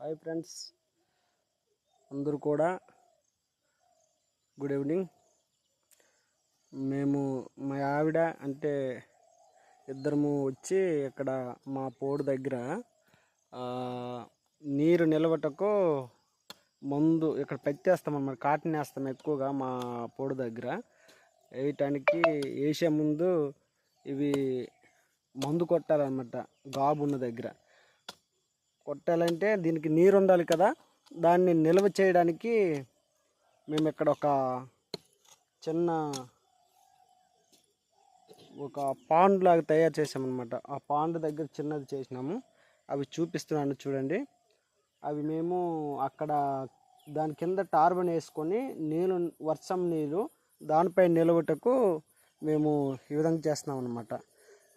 Hi friends అందరూ కూడా good evening మేము మా ఆవిడ అంటే ఇద్దరము వచ్చి ఇక్కడ మా పోడు దగ్గర నీరు నిలవటకు మందు ఇక్కడ పెట్టేస్తామన్నమాట కాటన్ వేస్తాం ఎక్కువగా మా పోడు దగ్గర. వేయటానికి వేసే ముందు ఇవి మందు కొట్టాలన్నమాట గాబు ఉన్న దగ్గర. కొట్టాలంటే దీనికి నీరు ఉండాలి కదా. దాన్ని నిల్వ చేయడానికి మేము ఇక్కడ ఒక చిన్న ఒక పాండ్ లాగా తయారు చేసామన్నమాట ఆ పాండ్ దగ్గర చిన్నది చేసినాము. అవి చూపిస్తున్నాను చూడండి. అవి మేము అక్కడ దాని కింద టార్బన్ వేసుకొని నీళ్ళు వర్షం నీళ్ళు దానిపై నిలవటకు మేము ఈ విధంగా చేస్తున్నాం అనమాట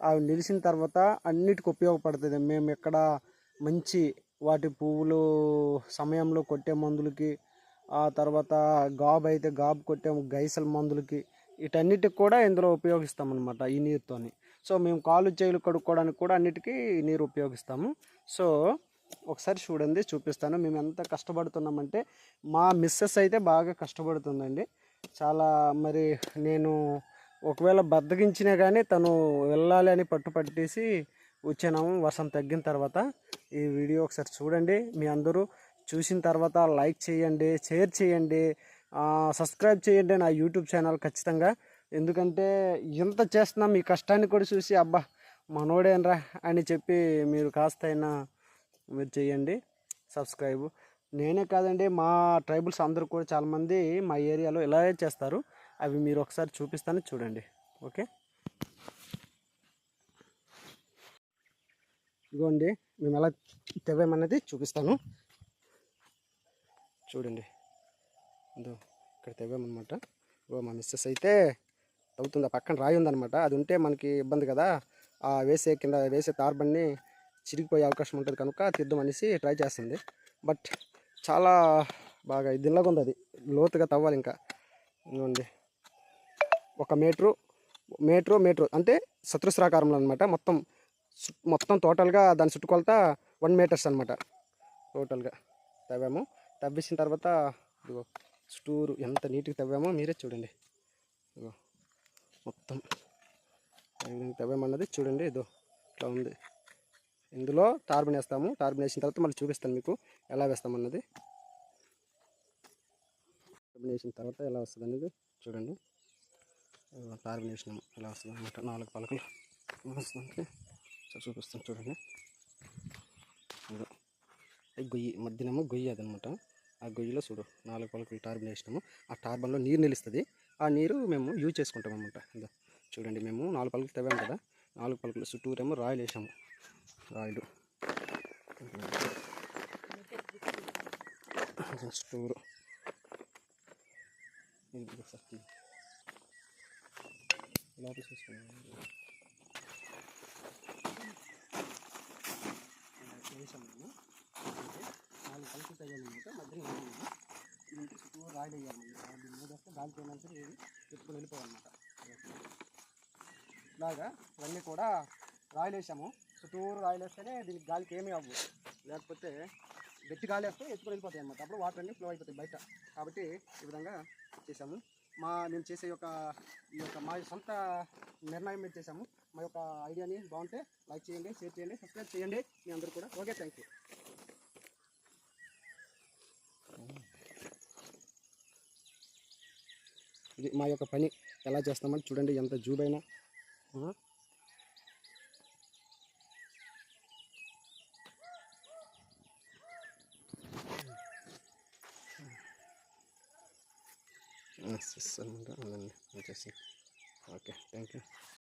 అవి నిలిచిన తర్వాత అన్నిటికి ఉపయోగపడుతుంది. మేము ఎక్కడ మంచి వాటి పువ్వులు సమయంలో కొట్టే మందులకి ఆ తర్వాత గాబు అయితే గాబు కొట్టే గైసల మందులకి వీటన్నిటికి కూడా ఇందులో ఉపయోగిస్తాం అనమాట ఈ నీరుతోని. సో మేము కాలు చేతులు కడుక్కోవడానికి కూడా అన్నిటికీ నీరు ఉపయోగిస్తాము. సో ఒకసారి చూడండి చూపిస్తాను. మేము ఎంత కష్టపడుతున్నామంటే మా మిస్సెస్ అయితే బాగా కష్టపడుతుందండి. చాలా మరి నేను ఒకవేళ బద్దగించినా కానీ తను వెళ్ళాలి అని పట్టుపట్టేసి వచ్చినాము వర్షం తగ్గిన తర్వాత ఈ వీడియో ఒకసారి చూడండి. మీ అందరూ చూసిన తర్వాత లైక్ చేయండి షేర్ చేయండి సబ్స్క్రైబ్ చేయండి నా యూట్యూబ్ ఛానల్ ఖచ్చితంగా. ఎందుకంటే ఇంత చేస్తున్నాం మీ కష్టాన్ని కూడా చూసి అబ్బా మనోడేనరా అని చెప్పి మీరు కాస్త అయినా మీరు చేయండి సబ్స్క్రైబ్. నేనే కాదండి మా ట్రైబల్స్ అందరూ కూడా చాలామంది మా ఏరియాలో ఇలాగే చేస్తారు. అవి మీరు ఒకసారి చూపిస్తాను చూడండి. ఓకే? ఇదిగోండి మేము ఎలా తెవ్వామన్నది చూపిస్తాను. చూడండి. ఇదో ఇక్కడ తెవ్వామన్నమాట. ఇగో మా మిస్సెస్ అయితే తవ్వుతుంది. ఆ పక్కన రాయి ఉందనమాట అది ఉంటే మనకి ఇబ్బంది కదా. ఆ వేసే కింద వేసే తార్బన్ని చిరిగిపోయే అవకాశం ఉంటుంది కనుక తీద్దామనేసి ట్రై చేస్తుంది. బట్ చాలా బాగా దీనిలాగా ఉంది అది. లోతుగా తవ్వాలి ఇంకా. ఇదిగోండి. ఒక మీటరు మీటరు మీటరు అంటే చతురస్రాకారంలో అనమాట మొత్తం మొత్తం టోటల్గా దాని చుట్టుకొలత వన్ మీటర్స్ అనమాట టోటల్గా తవ్వాము. తవ్వేసిన తర్వాత ఇదిగో చుట్టూరు ఎంత నీట్గా తవ్వామో మీరే చూడండి. ఇదిగో మొత్తం తవ్వామన్నది చూడండి. ఇదో ఇట్లా ఉంది. ఇందులో టార్బిన్ వేస్తాము. టార్బిన్ వేసిన తర్వాత మళ్ళీ చూపిస్తాను మీకు ఎలా వేస్తామన్నది. టార్బిన్ వేసిన తర్వాత ఎలా వస్తుంది అనేది చూడండి టార్బన్ వేసినాము. ఎలా వస్తుంది అనమాట నాలుగు పలకలు. వస్తుంది ఒకసారి చూపిస్తాను చూడండి. ఇదిగో. ఈ గొయ్యి మధ్యనేమో గొయ్యి అదనమాట. ఆ గొయ్యిలో చూడు నాలుగు పలకలు టార్బన్ వేసినాము. ఆ టార్బన్లో నీరు నిలుస్తుంది. ఆ నీరు మేము యూజ్ చేసుకుంటాం అనమాట ఇదో చూడండి మేము నాలుగు పలకలు తవ్వాము కదా. నాలుగు పలకలు చుట్టూరేమో రాయలు. వేసాము రాయలు చుట్టూరు ఇలా చూసుకున్నాం వేసాము అంటే నాలుగు కలిసి తగ్గాలన్నమాట మధ్యలో వేయాలి దీనికి చుట్టూ రాడ్ వేయాలి. రాడ్ మీద వస్తే గాలి పోయినా సరే ఏది? ఎత్తుకొని వెళ్ళిపోవాలన్నమాట. ఇలాగా ఇవన్నీ కూడా రాయలు వేసాము. చుట్టూరు రాయలు వేస్తేనే దీనికి గాలికి ఏమీ అవ్వు లేకపోతే గట్టి గాలి వేస్తే ఎత్తుకొని వెళ్ళిపోతాయి అనమాట అప్పుడు వాటర్ అన్ని ఫ్లో అయిపోతాయి బయట. కాబట్టి ఈ విధంగా చేసాము. మా మేము చేసే యొక్క ఈ యొక్క మా సొంత నిర్ణయం మీద చేసాము. మా యొక్క ఐడియాని బాగుంటే లైక్ చేయండి షేర్ చేయండి సబ్స్క్రైబ్ చేయండి. మీ అందరూ కూడా. ఓకే థ్యాంక్ యూ ఇది మా యొక్క పని. ఎలా చేస్తామని చూడండి ఎంత అనమాట అవునండి. వచ్చేసి ఓకే థ్యాంక్ యూ